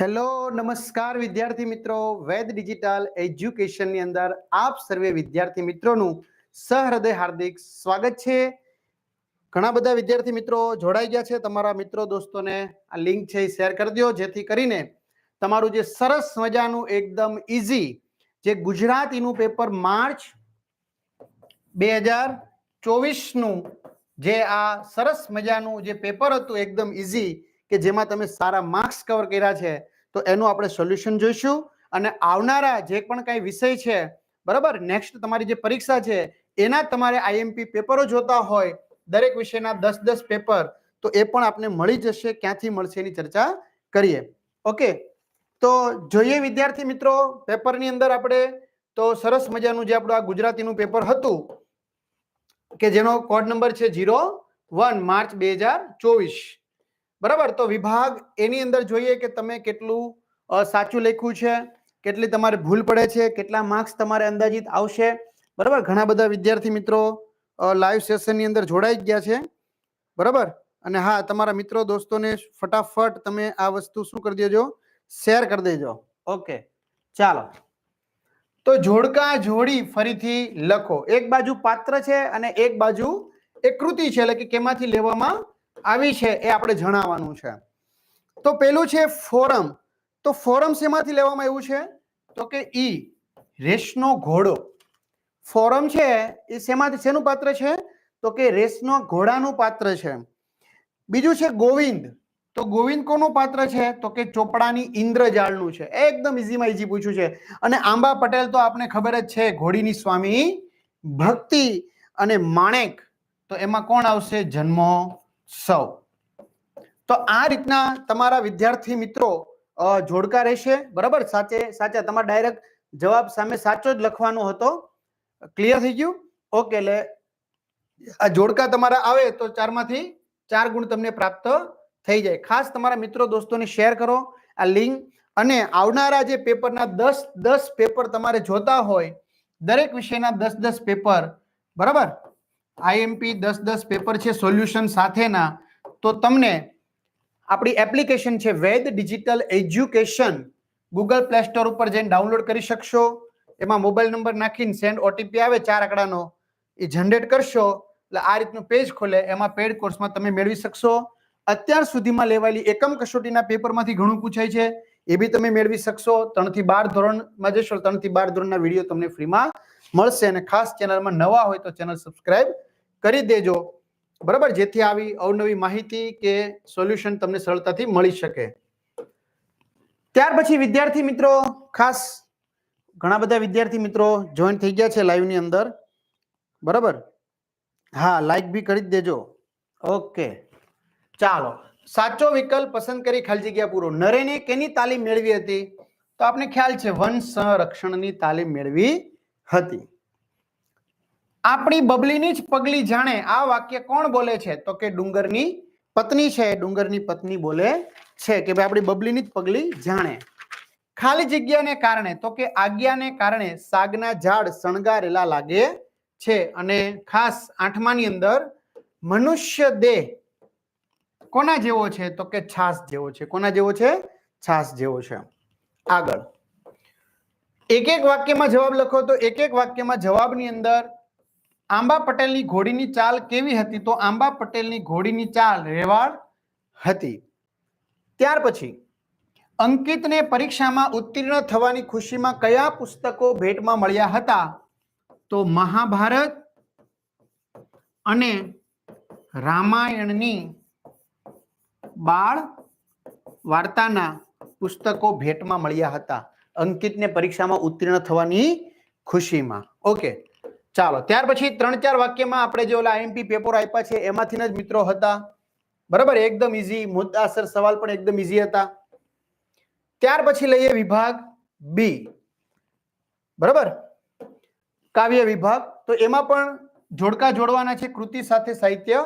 Hello, નમસ્કાર વિદ્યાર્થી મિત્રો. વેદ ડિજિટલ એજ્યુકેશનની અંદર આપ સર્વે વિદ્યાર્થી મિત્રોનું સહૃદય હાર્દિક સ્વાગત છે. ઘણા બધા વિદ્યાર્થી મિત્રો જોડાઈ ગયા છે. તમારા મિત્રો દોસ્તોને આ લિંક છે એ શેર કરી દો. જેથી કરીને તમારું જે સરસ મજાનું એકદમ ઇઝી જે ગુજરાતીનું પેપર માર્ચ બે હજાર ચોવીસનું જે આ સરસ મજાનું જે પેપર હતું, એકદમ ઇઝી કે જેમાં તમે સારા માર્ક્સ કવર કર્યા છે, તો એનું આપણે સોલ્યુશન જોઈશું. અને આવનારા જે પણ કાંઈ વિષય છે, બરાબર? નેક્સ્ટ તમારી જે પરીક્ષા છે, એના તમારે આઈએમપી પેપરો જોતા હોય, દરેક વિષયના દસ દસ પેપર, તો એ પણ આપને મળી જશે, ક્યાંથી મળશે એની ચર્ચા કરીએ. ઓકે? તો જોઈએ વિદ્યાર્થી મિત્રો, પેપરની અંદર આપણે, તો સરસ મજાનું જે આપણું આ ગુજરાતીનું પેપર હતું, કે જેનો કોડ નંબર છે જીરો વન માર્ચ બે હજાર ચોવીસ. બરાબર? તો વિભાગ એની અંદર જોઈએ કે તમે કેટલું સાચું લખ્યું છે, કેટલી તમારે ભૂલ પડે છે, કેટલા માર્ક્સ તમારે અંદાજિત આવશે. બરાબર? ઘણા બધા વિદ્યાર્થી મિત્રો લાઈવ સેશનની અંદર જોડાઈ ગયા છે. બરાબર? અને હા, તમારા મિત્રો દોસ્તોને ફટાફટ તમે આ વસ્તુ શું કરી દેજો શેર કરી દેજો. ઓકે ચાલો. તો જોડકા જોડી ફરીથી લખો. એક બાજુ પાત્ર છે અને એક બાજુ એક કૃતિ છે, એટલે કે કેમાંથી લેવામાં આવી છે એ આપણે જણાવવાનું છે. તો પેલું છે ફોરમ. તો ફોરમ શેમાંથી લેવામાં આવ્યું છે? તો કે ઈ રેસનો ઘોડો. ફોરમ છે એ શેમાંથી, શેનું પાત્ર છે? તો કે રેસનો ઘોડાનું પાત્ર છે. બીજું છે ગોવિંદ. તો ગોવિંદ કોનું પાત્ર છે? તો કે ચોપડાની ઇન્દ્રજાળનું છે. એકદમ ઇઝીમાં ઇઝી પૂછ્યું છે. અને આંબા પટેલ તો આપને ખબર જ છે, ઘોડીની સ્વામી ભક્તિ અને માણેક. તો એમાં કોણ આવશે? જન્મોત્સવ તો આ રીતના તમારા વિદ્યાર્થી મિત્રો જોડકા રહેશે. બરાબર? સાચે, સાચા. તમારે ડાયરેક્ટ જવાબ સામે સાચો જ લખવાનો હતો. ક્લિયર થઈ ગયું? ઓકે, એટલે આ જોડકા તમારા આવે તો ચારમાંથી ચાર ગુણ તમને પ્રાપ્ત થઈ જાય. ખાસ તમારા મિત્રો દોસ્તોને શેર કરો આ લિંક. અને આવનારા જે પેપરના દસ દસ પેપર તમારે જોતા હોય, દરેક વિષયના દસ દસ પેપર. બરાબર? આઈએમપી દસ દસ પેપર છે સોલ્યુશન સાથેના, તો તમને આપણી એપ્લિકેશન છે Ved digital education Google play store ઉપર જઈને ડાઉનલોડ કરી શકશો. એમાં મોબાઈલ નંબર નાખીને સેન્ડ ઓટીપી આવે ચાર આંકડાનો, એ જનરેટ કરશો. એટલે આ રીતનું પેજ ખોલે, એમાં પેડ કોર્સમાં તમે મેળવી શકશો. અત્યાર સુધીમાં લેવાયેલી એકમ કસોટીના પેપરમાંથી ઘણું પૂછાય છે, એ બી તમે મેળવી શકશો. ત્રણથી બાર ધોરણમાં જશો, ત્રણથી બાર ધોરણના વીડિયો તમને ફ્રીમાં મળશે. અને ખાસ ચેનલમાં નવા હોય તો ચેનલ સબસ્ક્રાઇબ કરી દેજો. બરાબર? જેથી આવી અવનવી માહિતી કે સોલ્યુશન તમને સરળતાથી મળી શકે. ત્યાર પછી વિદ્યાર્થી મિત્રો, ખાસ ઘણા બધા વિદ્યાર્થી મિત્રો જોઈન થઈ ગયા છે લાઈવની અંદર. બરાબર? હા લાઈક બી કરી દેજો. ઓકે. ચાલો. સાચો વિકલ્પ પસંદ કરી ખાલી જગ્યા પૂરો. નરેને કેની તાલીમ મેળવી હતી? તો આપને ખ્યાલ છે, વન સંરક્ષણની તાલીમ મેળવી હતી. આપણી બબલીની જ પગલી જાણે આ વાક્ય કોણ બોલે છે? તો કે ડુંગરની પત્ની છે, ડુંગરની પત્ની બોલે છે કે ભાઈ આપણી બબલીની જ પગલી જાણે. ખાલી જગ્યાને કારણે, તો કે આજ્ઞાને કારણે સાગના ઝાડ શણગારેલા લાગે છે અને ખાસ આઠમાની અંદર મનુષ્ય દેહ કોના જેવો છે? તો કે છાસ જેવો છે. કોના જેવો છે? છાસ જેવો છે. આગળ. એક એક વાક્યમાં જવાબ લખો તો એક એક વાક્યમાં જવાબની અંદર આંબા પટેલની ઘોડીની ચાલ કેવી હતી? તો આંબા પટેલની ઘોડીની ચાલ રેવાળ હતી. ત્યાર પછી અંકિતને પરીક્ષામાં ઉત્તીર્ણ થવાની ખુશીમાં કયા પુસ્તકો ભેટમાં મળ્યા હતા? તો મહાભારત અને રામાયણની બાળ વાર્તાના પુસ્તકો ભેટમાં મળ્યા હતા. અંકિતને પરીક્ષામાં ઉત્તીર્ણ થવાની ખુશીમાં. ઓકે ચાલો, ત્યાર પછી ત્રણ ચાર વાક્યમાં આપણે જે ઓલા આઈએમપી પેપર આપ્યા છે, એમાંથી જ મિત્રો હતા. બરાબર? એકદમ ઇઝી મુદ્દાસર સવાલ પણ એકદમ ઇઝી હતા. ત્યાર પછી લઈએ વિભાગ બી બરાબર? કાવ્ય વિભાગ. તો એમાં પણ જોડકા જોડવાના છે, કૃતિ સાથે સાહિત્ય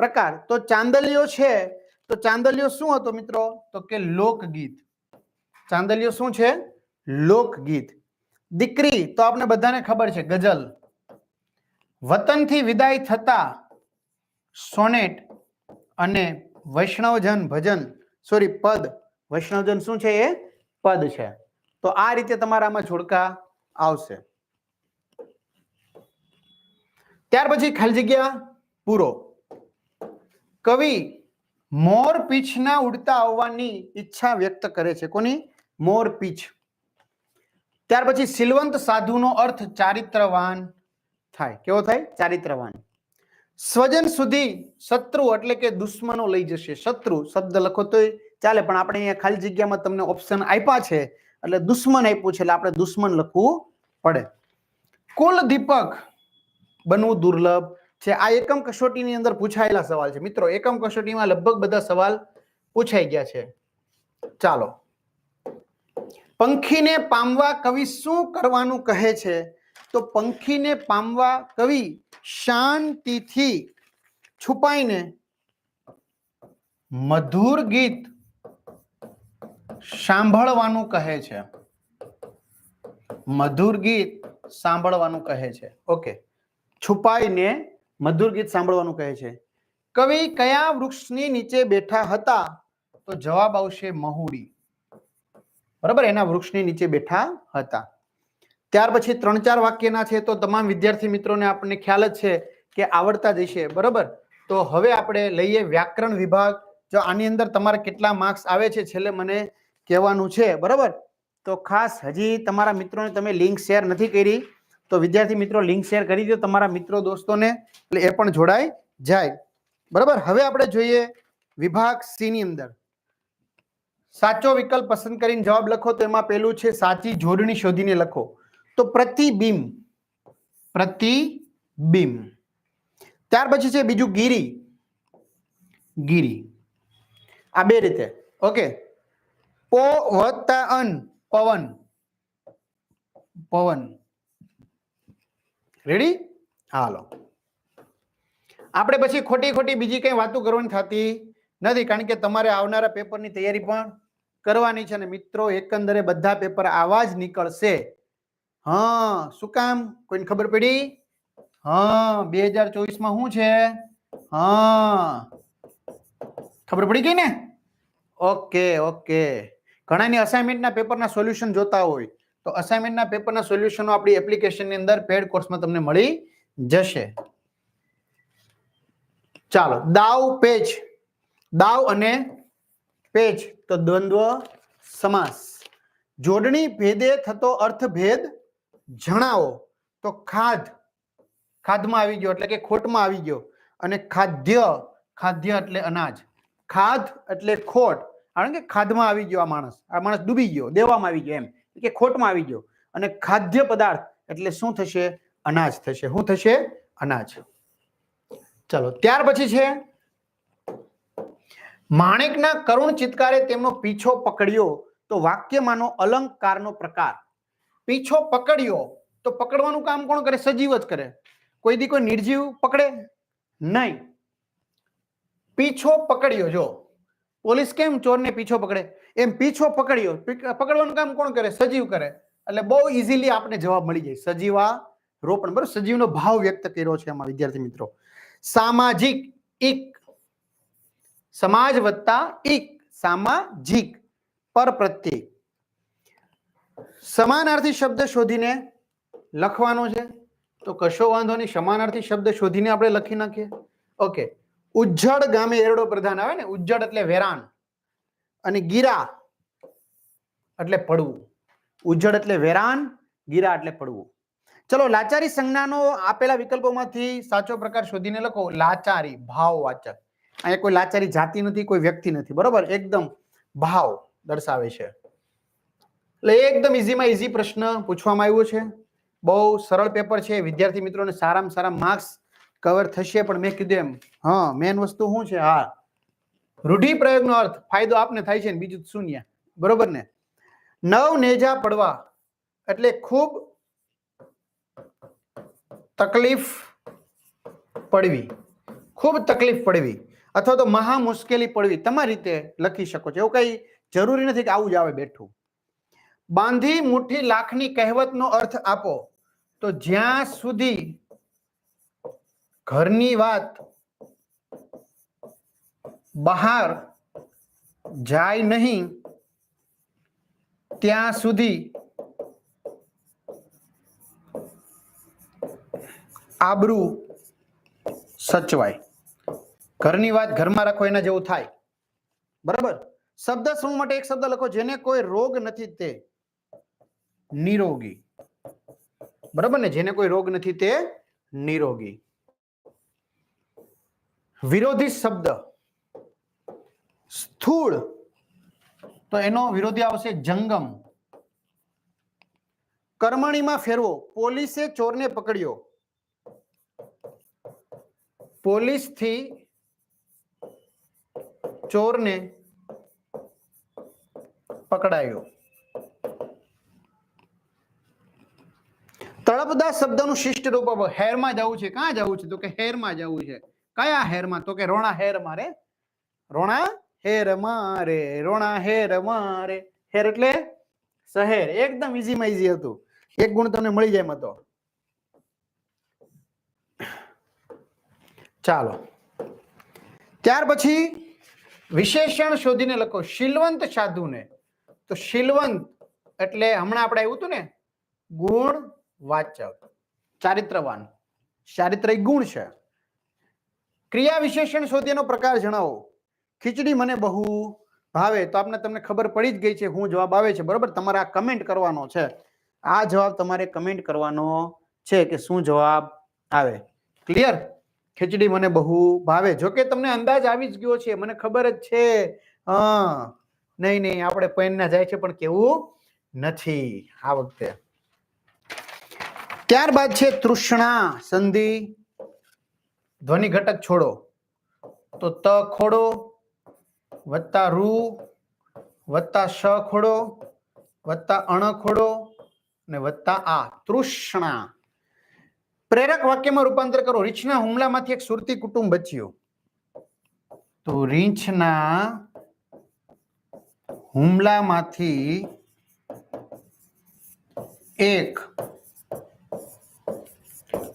પ્રકાર. તો ચાંદલિયો છે, તો ચાંદલિયો શું હતો મિત્રો? તો કે લોકગીત. ચાંદલિયો શું છે? લોકગીત. દીકરી, તો આપણે બધાને ખબર છે, ગઝલ. વતનથી વિદાય થતા સોનેટ અને વૈષ્ણવજન ભજન સોરી પદ. વૈષ્ણવજન શું છે એ? પદ છે. તો આ રીતે તમારામાં જોડકા આવશે. ત્યાર પછી ખાલી જગ્યા પૂરો. કવિ મોર પીછના ઉડતા આવવાની ઈચ્છા વ્યક્ત કરે છે. કોની? મોર પીછ. ત્યાર પછી સિલવંત સાધુનો અર્થ ચારિત્રવાન થાય. કેવો થાય? ચારિત્રવાન. સ્વજન સુધી શત્રુ એટલે કે દુશ્મનો લઈ જશે. શત્રુ શબ્દ લખો તો ચાલે, પણ આપણે અહીંયા ખાલી જગ્યામાં તમને ઓપ્શન આપ્યા છે. એટલે દુશ્મન આપ્યું છે, એટલે આપણે દુશ્મન લખવું પડે. કુલ દીપક બનવું દુર્લભ છે. આ એકમ કસોટીની અંદર પૂછાયેલા સવાલ છે. મિત્રો, એકમ કસોટીમાં લગભગ બધા સવાલ પૂછાઈ ગયા છે. ચાલો. પંખીને પામવા કવિ શું કરવાનું કહે છે? તો પંખીને પામવા કવિ શાંતિથી છુપાઈને મધુર ગીત સાંભળવાનું કહે છે. મધુર ગીત સાંભળવાનું કહે છે. ઓકે. છુપાઈને મધુર ગીત સાંભળવાનું કહે છે. કવિ કયા વૃક્ષની નીચે બેઠા હતા? તો જવાબ આવશે મહુડી. બરાબર? એના વૃક્ષની નીચે બેઠા હતા. ત્યાર પછી ત્રણ ચાર વાક્યના છે તો તમામ વિદ્યાર્થી મિત્રોને આપણને ખ્યાલ જ છે કે આવડતા જ બરોબર બરાબર? તો હવે આપણે લઈએ વ્યાકરણ વિભાગ. જો આની અંદર તમારે કેટલા માર્ક્સ આવે છે છેલ્લે મને કહેવાનું છે, બરાબર? તો ખાસ હજી તમારા મિત્રોને તમે લિંક શેર નથી કરી, તો વિદ્યાર્થી મિત્રો લિંક શેર કરી દો તમારા મિત્રો દોસ્તોને, એટલે એ પણ જોડાઈ જાય. બરાબર? હવે આપણે જોઈએ વિભાગ સી ની અંદર. સાચો વિકલ્પ પસંદ કરીને જવાબ લખો, તો એમાં પેલું છે સાચી જોડણી શોધીને લખો. તો પ્રતિબિંબ પ્રતિબિંબ. ત્યાર પછી છે બીજું ગીરી. ગીરી. આ બે રીતે. ઓકે. પો વત્તા અન પવન. પવન. રેડી હાલો. આપણે પછી ખોટી ખોટી બીજી કઈ વાતો કરવાની થતી નથી, કારણ કે તમારે આવનારા પેપરની તૈયારી પણ કરવાની છે અને મિત્રો, એકંદરે બધા પેપર આવા જ નીકળશે. હા, શું કામ? કોઈને ખબર પડી? હા, બે હજાર ચોવીસમાં શું છે? હા. ખબર પડી ગઈ ને? Okay okay. ઘણાની અસાઇનમેન્ટના પેપરના સોલ્યુશન જોતા હોય. તો અસાઇનમેન્ટના પેપરના સોલ્યુશનો આપણી એપ્લિકેશનની અંદર પેડ કોર્સમાં તમને મળી જશે. ચાલો, દાવ, પેજ. દાવ અને પેજ. તો દ્વંદ્વ સમાસ. જોડણી ભેદે થતો અર્થભેદ જણાવો તો ખાધ. ખાધમાં આવી ગયો એટલે કે ખોટમાં આવી ગયો. અને ખાદ્ય ખાદ્ય એટલે અનાજ. ખાધ એટલે ખોટ. કારણ કે ખાધમાં આવી ગયો આ માણસ. આ માણસ ડૂબી ગયો, દેવામાં આવી ગયો એમ. કે ખોટમાં આવી ગયો. અને ખાદ્ય પદાર્થ એટલે શું થશે? અનાજ થશે. શું થશે? અનાજ. ચલો, ત્યાર પછી છે. માણેકના કરુણ ચિત્કારે તેમનો પીછો પકડ્યો. તો વાક્યમાંનો અલંકારનો પ્રકાર. પીછો પકડ્યો તો પકડવાનું કામ કોણ કરે? સજીવ જ કરે. કોઈ દી કોઈ નિર્જીવ પકડે? નહીં. પીછો પકડ્યો, જો. પોલીસ કેમ ચોરને પીછો પકડે? એમ પીછો પકડ્યો. પીક- પકડવાનું કામ કોણ કરે? સજીવ કરે. એટલે બહુ ઇઝીલી આપણે જવાબ મળી જાય. સજીવા રોપણ. બરોબર? સજીવનો ભાવ વ્યક્ત કર્યો છે આમાં વિદ્યાર્થી મિત્રો. સામાજિક એક. સમાજ વત્તા એક. સામાજિક. પર પ્રત્યય સમાનાર્થી શબ્દ શોધીને લખવાનો છે. તો કશો વાંધો નહીં, સમાનાર્થી શબ્દ શોધીને આપણે લખી નાખીએ. ઓકે. ઉજ્જડ ગામે એરડો પ્રધાન આવે ને, ઉજ્જડ એટલે વેરાન અને ગીરા એટલે પડવું. ઉજ્જડ એટલે વેરાન, ગીરા એટલે પડવું. ચલો, લાચારી સંજ્ઞાનો આપેલા વિકલ્પોમાંથી સાચો પ્રકાર શોધીને લખો. લાચારી, ભાવવાચક. અહીંયા કોઈ લાચારી જાતિ નથી, કોઈ વ્યક્તિ નથી. બરોબર? એકદમ ભાવ દર્શાવે છે. એટલે એકદમ ઇઝીમાં ઇઝી પ્રશ્ન પૂછવામાં આવ્યો છે. બહુ સરળ પેપર છે. વિદ્યાર્થી મિત્રોને સારામાં સારા માર્ક્સ કવર થશે. પણ મેં કીધું એમ, હા મેન વસ્તુ શું છે? હા. રૂઢિપ્રયોગનો અર્થ, ફાયદો આપને થાય છે ને બીજું શૂન્ય બરોબર ને? નવ નેજા પડવા એટલે ખૂબ તકલીફ પડવી. ખૂબ તકલીફ પડવી અથવા તો મહા મુશ્કેલી પડવી. તમારી રીતે લખી શકો છો. એવું કઈ જરૂરી નથી કે આવું જ આવે બેઠું. બાંધી મુઠ્ઠી લાખની કહેવતનો અર્થ આપો. તો જ્યાં સુધી ઘરની વાત બહાર જાય નહીં, ત્યાં સુધી આબરૂ સચવાય. ઘરની વાત ઘરમાં રાખો, એના જેવું થાય. બરાબર? શબ્દ સમૂહ માટે એક શબ્દ લખો, જેને કોઈ રોગ નથી તે. નિરોગી. બરાબર ને? જેને કોઈ રોગ નથી તે નિરોગી. વિરોધી શબ્દ. સ્થૂળ. તો એનો વિરોધી આવશે જંગમ. કર્મણીમાં ફેરવો. પોલીસે ચોરને પકડ્યો. પોલીસથી ચોરને પકડાયો. તળપદા શબ્દનું શિષ્ટ રૂપ હેરમાં જવું છે. ક્યાં જવું છે? તો કે હેરમાં જવું છે. કયા હેરમાં? તો કે રોણા હેર મારે. રોણા હેર મારે, રોણા હેર મારે. હેર એટલે શહેર. એકદમ ઈઝીમાં ઈઝી હતું. એક ગુણ તમને મળી જાય એમાં તો. ચાલો. ત્યાર પછી વિશેષણ શોધીને લખો. શીલવંત સાધુને. તો શીલવંત એટલે હમણાં આપણે આવ્યું હતું ને? ગુણ વાચક. ચારિત્રવાન. ચારિત્રિક ગુણ છે. ક્રિયા વિશેષણ શોધીનો પ્રકાર જણાવો. ખીચડી મને બહુ ભાવે તો આપને તમને ખબર પડી જ ગઈ છે, હું જવાબ આવે છે, બરોબર? તમારે આ કમેન્ટ કરવાનો છે. આ જવાબ તમારે કમેન્ટ કરવાનો છે કે શું જવાબ આવે. ક્લિયર ખીચડી મને બહુ ભાવે. જો કે તમને અંદાજ આવી જ ગયો છે, મને ખબર જ છે. હા. નહીં નહીં, આપણે પેન ના જાય છે, પણ કેવું નથી. આ વખતે ત્યારબાદ છે તૃષ્ણા, સંધિ. ધ્વનિ ઘટક છોડો. તો ત ખોડો, વત્તા રૂ વત્તા શ ખોડો, વત્તા અણ ખોડો અને વત્તા આ. તૃષ્ણા. પ્રેરક વાક્યમાં રૂપાંતર કરો. રીંછના હુમલામાંથી એક સુરતી કુટુંબ બચ્યું. તો રીંછના હુમલામાંથી એક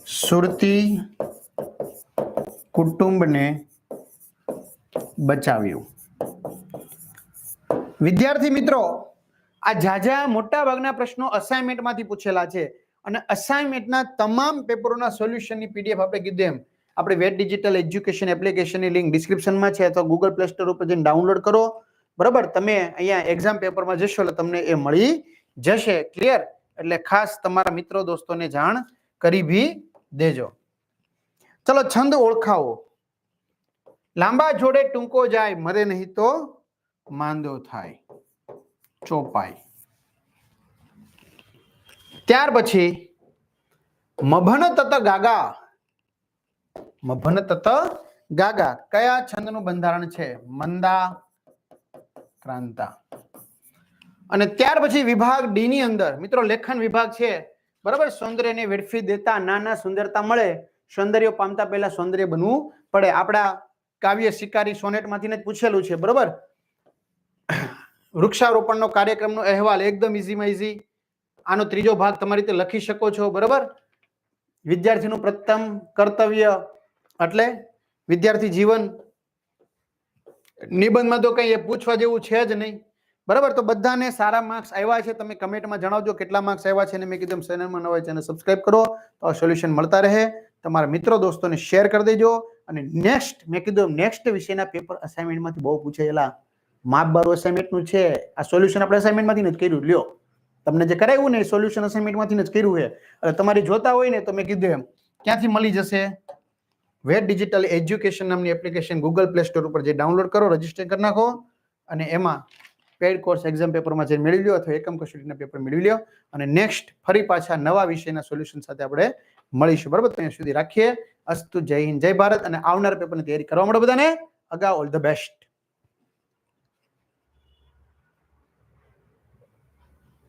સુરતી કુટુંબને બચાવ્યું. વિદ્યાર્થી મિત્રો, આ ઝાઝા મોટા ભાગના પ્રશ્નો અસાઇનમેન્ટમાંથી પૂછેલા છે અને અસાઇનમેન્ટના તમામ પેપરોના સોલ્યુશનની પીડીએફ આપણે કીધું એમ. આપણે વેટ ડિજિટલ એજ્યુકેશન એપ્લિકેશનની લિંક ડિસ્ક્રિપ્શનમાં છે અથવા ગૂગલ પ્લે સ્ટોર ઉપર જઈને ડાઉનલોડ કરો. બરાબર? તમે અહીંયા એક્ઝામ પેપરમાં જશો એટલે તમને એ મળી જશે. ક્લિયર એટલે ખાસ તમારા મિત્રો, દોસ્તોને જાણ કરી ભી દેજો. ચલો છંદ ઓળખાવો. લાંબા જોડે ટૂંકો જાય, મરે નહીં તો માંદો થાય. ચોપાઈ. ત્યાર પછી મભન તત ગાગા. મભન તત ગાગા. કયા છંદનું બંધારણ છે? મંદા, ક્રાંતા. અને ત્યાર પછી વિભાગ ડી ની અંદર. મિત્રો, લેખન વિભાગ છે. બરાબર? સૌંદર્યને વેડફી દેતા નાના સુંદરતા મળે, સૌંદર્ય પામતા પહેલા સૌંદર્ય બનવું પડે. આપણા કાવ્ય શિકારી સોનેટમાંથી જ પૂછેલું છે, બરોબર? વૃક્ષારોપણનો કાર્યક્રમનો અહેવાલ એકદમ ઇઝીમાં ઇઝી આનો ત્રીજો ભાગ તમારી રીતે લખી શકો છો, બરાબર? વિદ્યાર્થીનું પ્રથમ કર્તવ્ય એટલે વિદ્યાર્થી જીવન. નિબંધમાં તો કઈ એ પૂછવા જેવું છે જ નહીં. બરાબર? તો બધાને સારા માર્ક્સ આવ્યા છે. તમે કમેન્ટમાં જણાવજો કેટલા માર્ક્સ આવ્યા છે અને મેં કીધું ચેનલમાં નવા ચેનલ સબસ્ક્રાઇબ કરો તો સોલ્યુશન મળતા રહે. તમારા મિત્રો દોસ્તોને શેર કરી દેજો. અને નેક્સ્ટ મેં કીધું નેક્સ્ટ વિષયના પેપર અસાઇનમેન્ટમાંથી બહુ પૂછેલા માપ બારું અસાઇનમેન્ટનું છે. આ સોલ્યુશન આપણે અસાઇનમેન્ટમાંથી જ કર્યું. લ્યો. તમને જે કરાવ્યું ને એ સોલ્યુશન અસાઇનમેન્ટમાંથી જ કર્યું છે. એટલે તમારી જોતા હોય ને તો મેં કીધું એમ ક્યાંથી મળી જશે? વેટ ડિજિટલ એજ્યુકેશન નામની એપ્લિકેશન ગૂગલ પ્લે સ્ટોર ઉપર જે ડાઉનલોડ કરો રજિસ્ટર કરી નાખો. અને એમાં પેડ કોર્સ એક્ઝામ પેપરમાં જે મેળવી લ્યો અથવા એકમ કસોટીના પેપર મેળવી લ્યો અને નેક્સ્ટ ફરી પાછા નવા વિષયના સોલ્યુશન સાથે આપણે મળીશું. બરાબર? ત્યાં સુધી રાખીએ. અસ્તુ જય હિન્દ, જય ભારત અને આવનાર પેપરની તૈયારી કરવા માટે બધાને અગાઉ ઓલ ધ બેસ્ટ